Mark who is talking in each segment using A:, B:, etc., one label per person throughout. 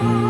A: Thank you.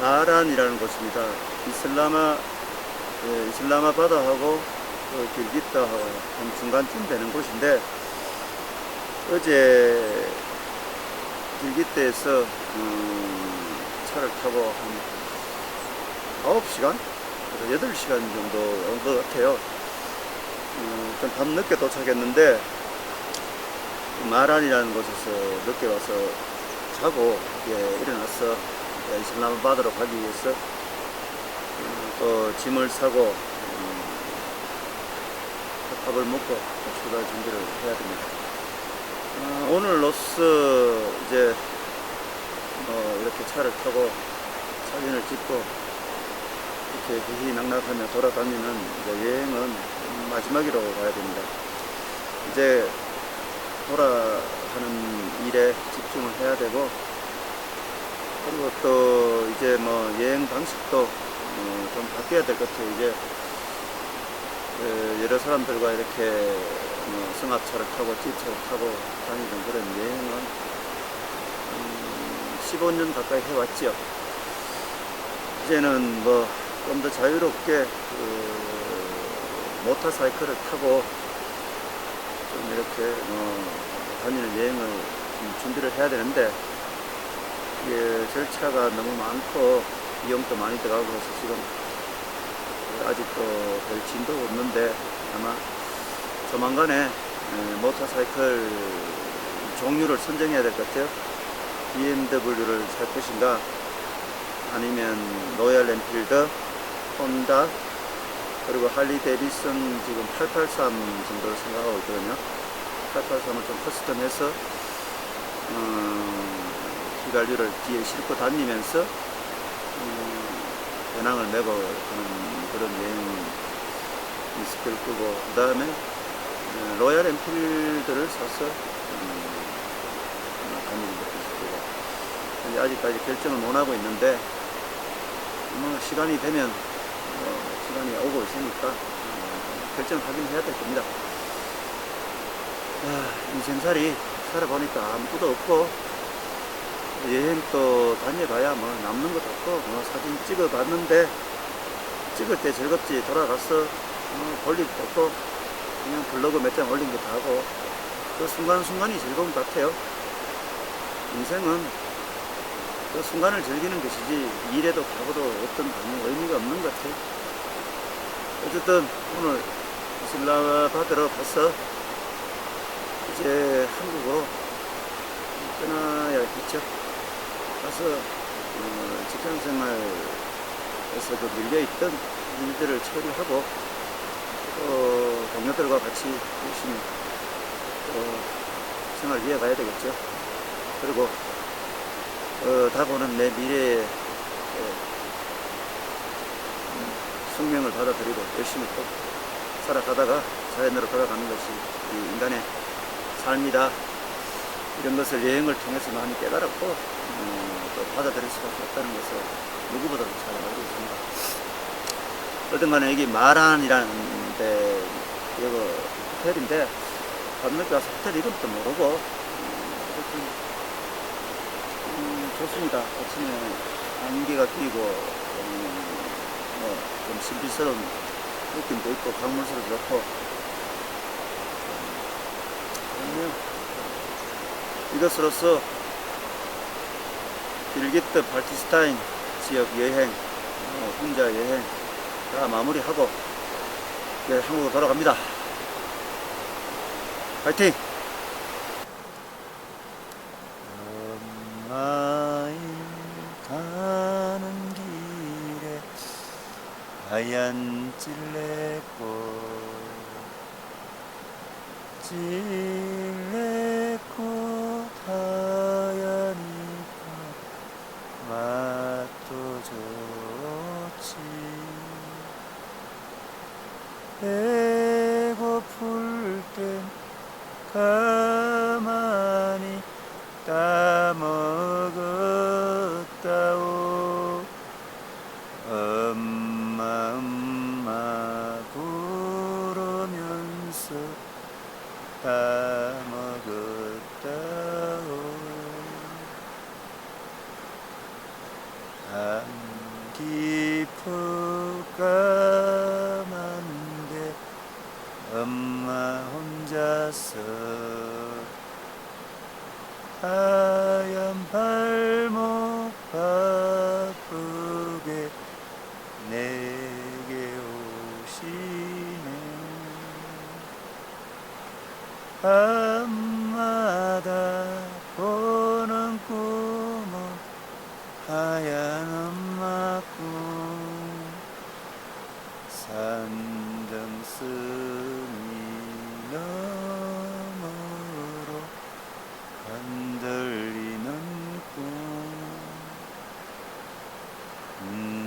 A: 마란이라는 곳입니다. 이슬라마 예, 이슬라마 바다하고 그 길기타하고 한 중간쯤 되는 곳인데 어제 길기타에서 음, 차를 타고 한 9시간? 8시간 정도 온 것 같아요. 음, 좀 밤 늦게 도착했는데 마란이라는 곳에서 늦게 와서 자고 예, 일어나서 예, 이슬람바드로 가기 위해서 음, 또 짐을 사고 음, 밥을 먹고 출발 준비를 해야 됩니다. 어, 오늘로써 이제 어, 이렇게 차를 타고 사진을 찍고 이렇게 희희낙낙하며 돌아다니는 여행은 마지막이라고 봐야 됩니다. 이제 돌아 가는 일에 집중을 해야 되고 그리고 또 이제 뭐 여행 방식도 어, 좀 바뀌어야 될 것 같아요. 이제 그 여러 사람들과 이렇게 뭐 승합차를 타고 집차를 타고 다니는 그런 여행은 음, 15년 가까이 해왔죠. 이제는 뭐 좀 더 자유롭게 그 모터사이클을 타고 좀 이렇게 어, 다니는 여행을 좀 준비를 해야 되는데 이게 절차가 너무 많고 비용도 많이 들어가고 해서 지금 아직도 별 진도가 없는데 아마 조만간에 에, 모터사이클 종류를 선정해야 될 것 같아요. BMW를 살 것인가 아니면 로얄 엔필드, 혼다 그리고 할리 데비슨 지금 883 정도를 생각하고 있거든요. 883을 좀 커스텀해서 음, 휘발유를 뒤에 싣고 다니면서 음, 배낭을 메고 가는 그런 여행 리스크를 끄고 그 다음에 어, 로얄 엔필드를 사서 음, 다니는 것도 근데 아직까지 결정을 못 하고 있는데 뭐 시간이 되면 어, 시간이 오고 있으니까 어, 결정하긴 해야 될 겁니다. 아, 인생살이 살아보니까 아무것도 없고 여행 또 다녀봐야 뭐 남는 것도 없고 뭐 사진 찍어봤는데 찍을 때 즐겁지 돌아가서 뭐 볼 일도 없고 그냥 블로그 몇 장 올린 거다 하고 그 순간순간이 즐거운 것 같아요. 인생은 그 순간을 즐기는 것이지 일에도 가고도 어떤 의미가 없는 것 같아요. 어쨌든 오늘 이슬라마바드로 가서 이제 한국으로 떠나야겠죠. 가서 어, 직장생활에서 그 밀려있던 일들을 처리하고 또 동료들과 같이 열심히 또 생활 이어가야 되겠죠. 그리고 어, 다가오는 내 미래의 어, 음, 숙명을 받아들이고 열심히 또 살아가다가 자연으로 돌아가는 것이 이 인간의 삶이다. 이런 것을 여행을 통해서 많이 깨달았고 어, 또 받아들일 수밖에 없다는 것을 누구보다도 잘 알고 있습니다. 어떤 간에 여기 마란이라는 데 여기 호텔인데 밤늦게 와서 호텔 이름도 모르고 음, 음, 좋습니다. 아침에 안개가 끼고 음, 뭐좀 신비스러운 느낌도 있고 강물소도 좋고 그러면 이것으로서 길기트 발티스타인 지역 여행 어, 혼자 여행 다 마무리하고 이제 한국으로 돌아갑니다. 파이팅! 가는 길에 하얀 찔레꽃 하얀이가 맛도 좋지 배고플 땐 가만히 따먹었다오. 엄마 엄마 부르면서 따먹었다오. 깊을까만데 엄마 혼자서 하얀 발목 바쁘게 내게 오시네. 밤마다 보는 꿈은 하얀 엄마 꿈. 산등스니 너머로 흔들리는 꿈 음.